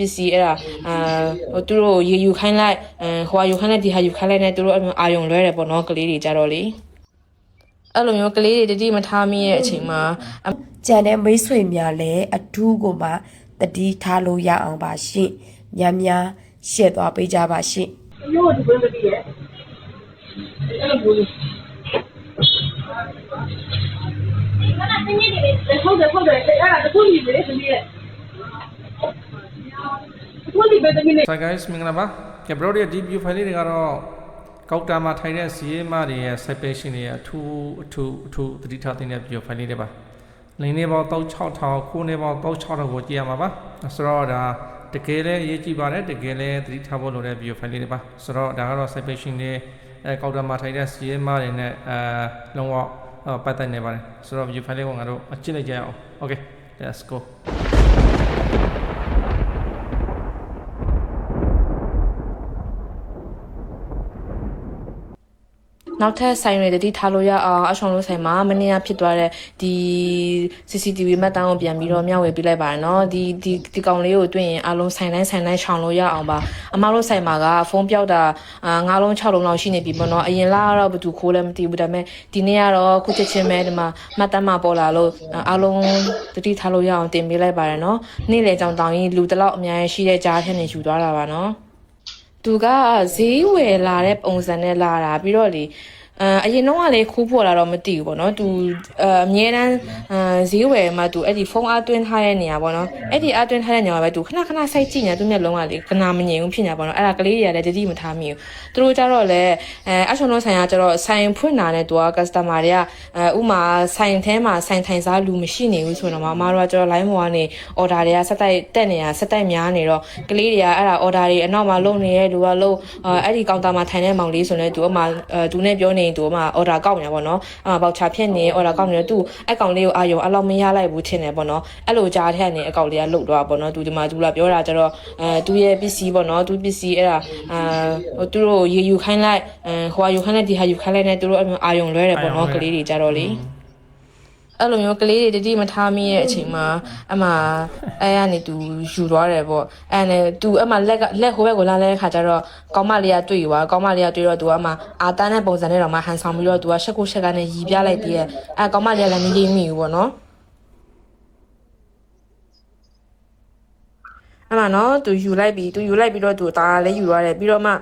ပစ္စည်းအဲ့ဒါအာဟိုသူတို့ရေယူခိုင်းလိုက်အဲဟိုဟာယူခိုင်းလိုက်ဒီဟာယူခိုင်းလိုက်နဲ့သူတို့အဲ့လိုအာယုံလွဲတယ်ပေါ့နော်ကလေးတွေကြတော့လေအဲ့လိုမျိုးကလေးတွေတတိမထားမိရဲ့အချိန်မှာကြံတဲ့မိတ်ဆွေများလည်းအထူးကိုမှတတိထားလို့ရအောင်ပါရှင့်များများရှေ့သွားပေးကြပါရှင့်မျိုးဒီဘယ်လိုတည်းရဲ့အဲ့လိုဘူးဟုတ်တယ်ဟုတ်တယ်အဲ့ဒါတခုကြီးလေသမီးရဲ့ တခုကြီးပဲသမီးနဲ့ Hi guys မင်္ဂလာပါကဲ bro ရဲ့ deep view file တွေကတော့ကောက်တာမှာထိုင်တဲ့စီးမတွေရဲ့ separation တွေရဲ့အထူးအထူးအထူးသတိထားသင့်တဲ့ view file တွေပါလိန်နေပေါင်း6000ကိုနေပေါင်း6000ကိုကြည့်ရမှာပါဆိုတော့ဒါတကယ်လည်းအရေးကြီးပါတယ်တကယ်လည်းသတိထားဖို့လိုတဲ့ view file တွေပါဆိုတော့ဒါကတော့ separation တွေအဲကောက်တာမှာထိုင်တဲ့စီးမတွေနဲ့အဲလုံးဝပတ်သက်နေပါတယ်ဆိုတော့ view file ကိုငါတို့အကြည့်လိုက်ကြရအောင် okay let's go နောက်ထပ်ဆိုင်တွေတတိထားလို့ရအောင်အဆောင်လို့ဆိုင်မှာမနေ့ကဖြစ်သွားတဲ့ဒီ CCTV မှတ်တမ်းကိုပြန်ပြီးတော့မျှဝေပေးလိုက်ပါတယ်နော်ဒီဒီဒီကောင်လေးကိုတွေ့ရင်အလုံးဆိုင်တိုင်းဆိုင်တိုင်းရှောင်လို့ရအောင်ပါအမတို့ဆိုင်မှာကဖုန်းပြောက်တာအာ9လုံး6လုံးလောက်ရှိနေပြီပေါ့နော်အရင်လားကတော့ဘယ်သူခိုးလဲမသိဘူးဒါပေမဲ့ဒီနေ့ကတော့ခုချက်ချင်းပဲဒီမှာမှတ်တမ်းမှာပေါ်လာလို့အလုံးတတိထားလို့ရအောင်တင်ပေးလိုက်ပါတယ်နော်နေ့လေကြောင်တောင်ကြီးလူတစ်လောက်အများကြီးရှိတဲ့ကြားထက်နေယူသွားတာပါနော် သူကဈေးဝယ်လာတဲ့ပုံစံနဲ့လာတာပြီးတော့လေ အဲအရင်တော့ကလေခိုးဖို့လာတော့မသိဘူးပေါ့နော်သူအဲအမြဲတမ်းအဲဈေးဝယ်မှာသူအဲ့ဒီဖုန်းအားသွင်းထားတဲ့နေရာပေါ့နော်အဲ့ဒီအားသွင်းထားတဲ့နေရာမှာပဲသူခဏခဏစိုက်ကြည့်နေသူမျက်လုံးကလေကနာမငြိမ်ဘူးဖြစ်နေတာပေါ့နော်အဲ့ဒါကလေးတွေကလည်းတတိမထားမိဘူးသူတို့ကြတော့လေအဲအဆောင်လုံးဆိုင်ကကြတော့ဆိုင်ဖွင့်တာနဲ့သူက customer တွေကအဲဥမာဆိုင်ထဲမှာဆိုင်ထိုင်စားလူမရှိနေဘူးဆိုတော့မမတို့ကကျတော့ line ပေါ်ကနေ order တွေကဆက်တိုက်တက်နေတာဆက်တိုက်များနေတော့ကလေးတွေကအဲ့ဒါ order တွေအနောက်မှာလုံနေတဲ့လူကလုံအဲ့ဒီကောင်တာမှာထိုင်တဲ့မောင်လေးဆိုရင်သူကမှသူနဲ့ပြောနေသူကမှ order ကောက်နေတာပေါ့နော်အာဘောက်ချာဖြစ်နေ order ကောက်နေတော့သူအဲ့ကောင်လေးကိုအာယုံအဲ့လောက်မရလိုက်ဘူးထင်တယ်ပေါ့နော်အဲ့လိုကြားထက်နေအကောင်လေးကလုတ်တော့ပေါ့နော်သူဒီမှာသူလာပြောတာကျတော့အဲသူရဲ့ပစ္စည်းပေါ့နော်သူပစ္စည်းအဲ့ဒါအာဟိုသူတို့ရေယူခိုင်းလိုက်အဲဟိုဟာယူခိုင်းလိုက်ဒီဟာယူခိုင်းလိုက်နဲ့သူတို့အဲ့အာယုံလွဲတယ်ပေါ့နော်ကလေးတွေကြတော့လေ အဲ့လိုမျိုးကလေးတွေတတိမထားမိရဲ့အချိန်မှာအမှအဲကနေသူယူသွားတယ်ပေါ့အဲနဲ့သူအမှလက်ကလက်ဟိုဘက်ကိုလာလဲတဲ့ခါကျတော့ကောင်းမလေးကတွေ့ယူသွားကောင်းမလေးကတွေ့တော့သူကအမှအာတန်းတဲ့ပုံစံနဲ့တော့မှဟန်ဆောင်ပြီးတော့သူကရှက်ကိုရှက်ကနေရီပြလိုက်ပြီးရဲ့အဲကောင်းမလေးကလည်းမကြီးမိဘူးပေါ့နော်အဲ့မှာနော်သူယူလိုက်ပြီးသူယူလိုက်ပြီးတော့သူဒါလည်းယူသွားတယ်ပြီးတော့မှ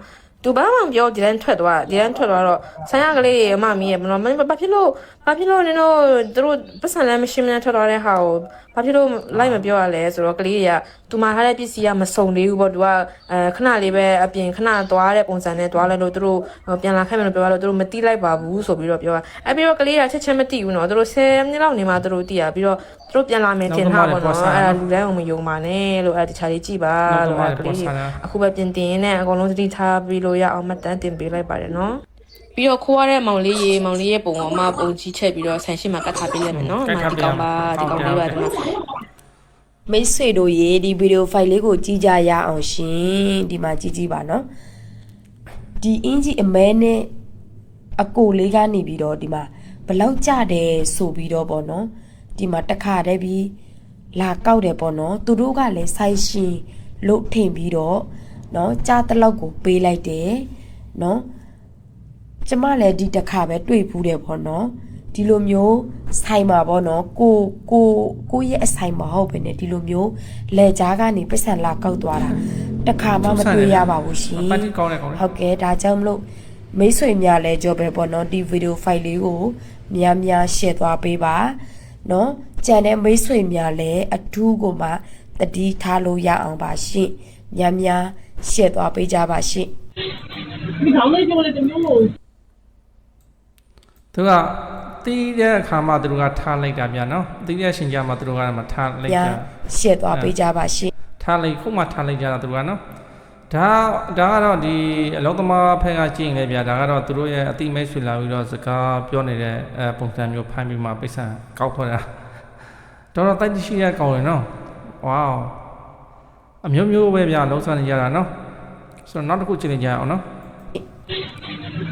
သူဘာမှမပြောဒီတန်းထွက်သွားဒီတန်းထွက်သွားတော့ဆိုင်ရကလေးရေအမမီးရေမလို့မဘာဖြစ်လို့ဘာဖြစ်လို့နင်တို့သူတို့ပတ်စံလည်းမရှိမနဲ့ထွက်သွားတဲ့ဟာကိုဘာဖြစ်လို့လိုက်မပြောရလဲဆိုတော့ကလေးတွေကသူမှထားတဲ့ပစ္စည်းကမစုံသေးဘူးပေါ့သူကအဲခဏလေးပဲအပြင်ခဏသွားတဲ့ပုံစံနဲ့သွားလဲလို့သူတို့ပြန်လာခဲ့မယ်လို့ပြောရလို့သူတို့မတိလိုက်ပါဘူးဆိုပြီးတော့ပြောတာအဲပြီးတော့ကလေးကချက်ချင်းမတိဘူးနော်သူတို့10မိနစ်လောက်နေမှသူတို့တိရပြီးတော့သူ တို့ပြန်လာမယ်တင်ထားပါတော့အဲ့ဒါလူတိုင်းအောင်မယုံပါနဲ့လို့အဲ့တခြားလေးကြည့်ပါလို့အဲ့ကလေးအခုပဲပြင်တင်နဲ့အကုန်လုံးသတိထားပြီးလို့ရအောင်မှတ်တမ်းတင်ပေးလိုက်ပါတယ်နော်ပြီးတော့ခိုးရတဲ့မောင်လေးရေမောင်လေးရဲ့ပုံပေါ်မှာပုံကြီးချက်ပြီးတော့ဆန်ရှင်းမှာကတ်ထားပေးလိုက်မယ်နော်ဒီမှာဒီကောင်ပါဒီကောင်လေးပါဒီမှာမိတ်ဆွေတို့ရေဒီဗီဒီယိုဖိုင်လေးကိုကြည့်ကြရအောင်ရှင်ဒီမှာကြည့်ကြည့်ပါနော်ဒီအင်ဂျီအမဲနဲ့အကိုလေးကနေပြီးတော့ဒီမှာဘလောက်ကြတယ်ဆိုပြီးတော့ပေါ့နော် ဒီမှာတခါတည်းပြီးလာကောက်တယ်ပေါ့နော်သူတို့ကလည်းဆိုင်ရှင်လို့ထင်ပြီးတော့နော်ကြားတလောက်ကိုပေးလိုက်တယ်နော်ကျမလည်းဒီတခါပဲတွေ့ဘူးတယ်ပေါ့နော်ဒီလိုမျိုးဆိုင်မှာပေါ့နော်ကိုကိုကိုရဲ့အဆိုင်မဟုတ်ပဲねဒီလိုမျိုးလက်ကြားကနေပစ္စံလာကောက်သွားတာတခါမှမတွေ့ရပါဘူးရှင်ပတ်တိကောင်းတယ်ကောင်းတယ်ဟုတ်ကဲ့ဒါကြောင့်မလို့မိတ်ဆွေများလည်းကြောပဲပေါ့နော်ဒီဗီဒီယိုဖိုင်လေးကိုများများ share သွားပေးပါ နော်ကြံတဲ့မိတ်ဆွေများလည်းအထူးကိုမှတတိထားလို့ရအောင်ပါရှင့်များများရှယ်သွားပေးကြပါရှင့်ဒီကောင်လေးကျွန်တော်တမျိုးလို့သူကတီးတဲ့အခါမှာသူတို့ကထားလိုက်တာဗျာနော်တီးတဲ့ရှင်ကြမှာသူတို့ကမထားလိုက်ကြရှယ်သွားပေးကြပါရှင့်ထားလိုက်ခုမှထားလိုက်ကြတာသူတို့ကနော် ဒါဒါကတော့ဒီအလောကမာဖက်ကကြည့်ရင်လည်းဗျာဒါကတော့သူတို့ရဲ့အတိမိတ်ဆွေလာပြီးတော့စကားပြောနေတဲ့အဲပုံစံမျိုးဖိုင်းပြီးမှပိဿံကောက်ထွက်တာတော်တော်တိုက်ကြည့်ရကောင်းတယ်နော်ဝေါအမျိုးမျိုးပဲဗျာလုံးစားနေကြတာနော်ဆိုတော့နောက်တစ်ခုချိန်ကြရအောင်နော်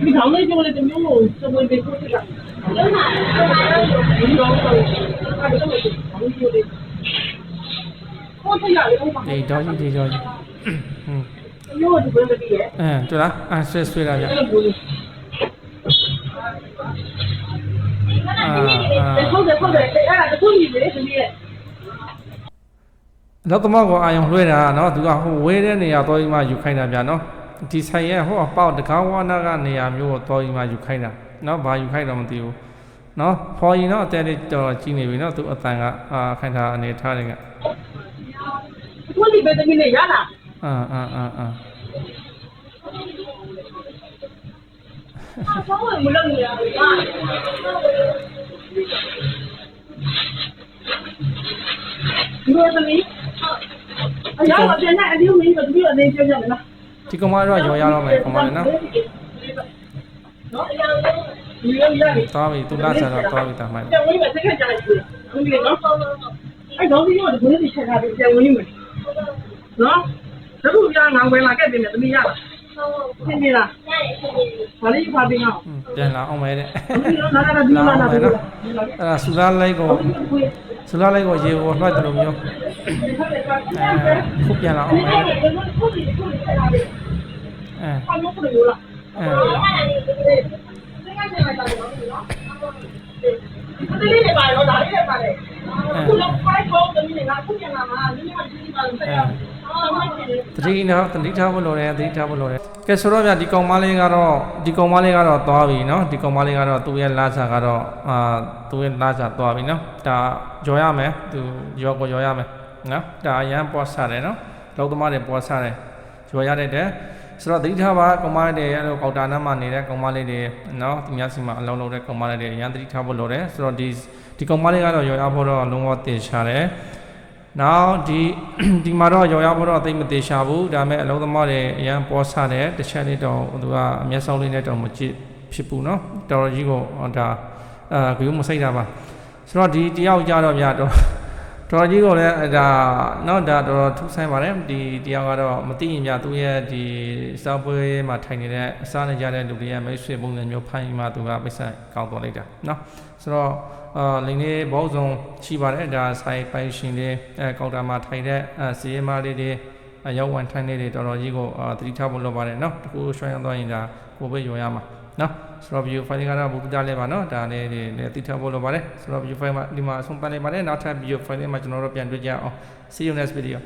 ဒီကောင်းလေးကျိုးလေးတမျိုးကိုစုံဝင်ပြီးပို့ချတာလုံးဝလုံးဝလုံးဝဒီတော့ဒီတော့ဟွန်း ရိုးဒီဘယ်လိုလဲအဲတူလားအန်ဆက်ဆွဲတာဗျအာဟုတ်တယ်ဟုတ်တယ်အဲ့ဒါတခုကြီးလေဒီနေ့လောက်သမောက်ကိုအာယုံလွှဲတာเนาะသူကဟိုဝဲတဲ့နေရာတော်ကြီးမှယူခိုင်းတာဗျာเนาะဒီဆိုင်ရဲ့ဟိုအပေါက်တကားဝါနာကနေရာမျိုးကိုတော်ကြီးမှယူခိုင်းတာเนาะဘာယူခိုင်းတော့မသိဘူးเนาะဖော်ရင်တော့အတဲလေးတော်ကြီးနေပြီเนาะသူအတန်ကအာခိုင်းတာအနေထားတွေကဘုလိပဲတမီးနေရလား အာအာအာအာ 啊，稍微没那么样啊。你说什么？哎呀，我现在六没个没有那叫什么？ ဒီကောင်မတော့ရော်ရတော့မယ်ကောင်မလေးနော် 你要要的。 သွားပြီသူလာစားတော့သွားပြီတာမှန် 再问一问，再看家里去。你给喏。哎，当时我的朋友的钱他都再问一问。喏，这 ။အခုကငါဝယ်လာခဲ့ပြီနဲ့သမီးရလား။ဟုတ်ပြီလား။ဘာလို့ဖာပြီးငါ့ကိုပြန်လာအောင်ပဲတဲ့။နာနာနာဒီနာနာအဲ့ဒါဆူလာလိုက်ကိုဆူလာလိုက်ကိုရေပေါ်လွှတ်တယ်လို့မျိုးအဲခုပြန်လာအောင်ပဲ။အဲဘာလို့ပြန်လို့လား။အဲဒီလေးတွေပါတော့ဒါလေးတွေပါတယ်။ခုလောက်ဖိုက်ဖို့တမီးနေငါခုပြန်လာမှာမိမိကဒီလိုပါလို့ဆက်ရအောင်။အော် 去。တတိနော်တတိထားဖို့လိုတယ်တတိထားဖို့လိုတယ်ကဲဆိုတော့ဗျဒီကောင်မလေးကတော့ဒီကောင်မလေးကတော့သွားပြီနော်ဒီကောင်မလေးကတော့သူ့ရဲ့လာစာကတော့အာသူ့ရဲ့လာစာသွားပြီနော်ဒါကြော်ရမယ်သူရောကိုကြော်ရမယ်နော်ဒါအရန်ပေါ်စားတယ်နော်လောက်သမားတွေပေါ်စားတယ်ကြော်ရတဲ့တဲ့ဆိုတော့တတိထားပါကောင်မလေးတွေအဲ့လိုကောက်တာနမ်းမှာနေတဲ့ကောင်မလေးတွေနော်သူများစီမှာအလုံးလုံးတဲ့ကောင်မလေးတွေအရန်တတိထားဖို့လိုတယ်ဆိုတော့ဒီဒီကောင်မလေးကတော့ရော်ရဖို့တော့လုံးဝတင်ရှာတယ် နောက်ဒီ ဒီမှာတော့ရော်ရဖို့တော့အသိမသေးရှာဘူးဒါပေမဲ့အလုံးသမားတွေအရန်ပေါ်ဆတယ်တစ်ချက်လေးတော့သူကအမျက်စောင်းလေးနဲ့တော့မကြည့်ဖြစ်ဘူးเนาะတော်တော်ကြီးကိုဟောဒါအာဂယုမစိတ်တာပါဆိုတော့ဒီတယောက်ကြတော့ဗျာတော့ တော်ကြီးကလည်းဒါနော်ဒါတော်တော်ထူးဆန်းပါတယ်ဒီတရားကတော့မသိရင်ပြသူရဲ့ဒီစောက်ပွဲမှာထိုင်နေတဲ့အစားနေကြတဲ့လူတွေရဲ့မိတ်ဆွေပုံစံမျိုးဖိုင်းမှသူကပိတ်ဆက်ကောင်းတော်လိုက်တာနော်ဆိုတော့အာလင်းလေးဘောဇုံရှိပါတယ်ဒါဆိုင်ပိုင်ရှင်လေးအဲကောင်တာမှာထိုင်တဲ့စီးရဲမလေးတွေရောက်ဝင်ထိုင်နေတဲ့တော်တော်ကြီးကိုသတိထားဖို့လိုပါတယ်နော်တကူရွှေရမ်းသွားရင်ဒါကိုပဲရောရမှာ နော်ဆိုတော့ view file ကတော့ဘုရားလဲပါနော်ဒါလည်းလည်းသိထားဖို့လိုပါတယ်ဆိုတော့ view file မှာဒီမှာအဆုံးပန်းလိုက်ပါတယ်နောက်ထပ် view file မှာကျွန်တော်တို့ပြန်တွေ့ကြအောင် see you next video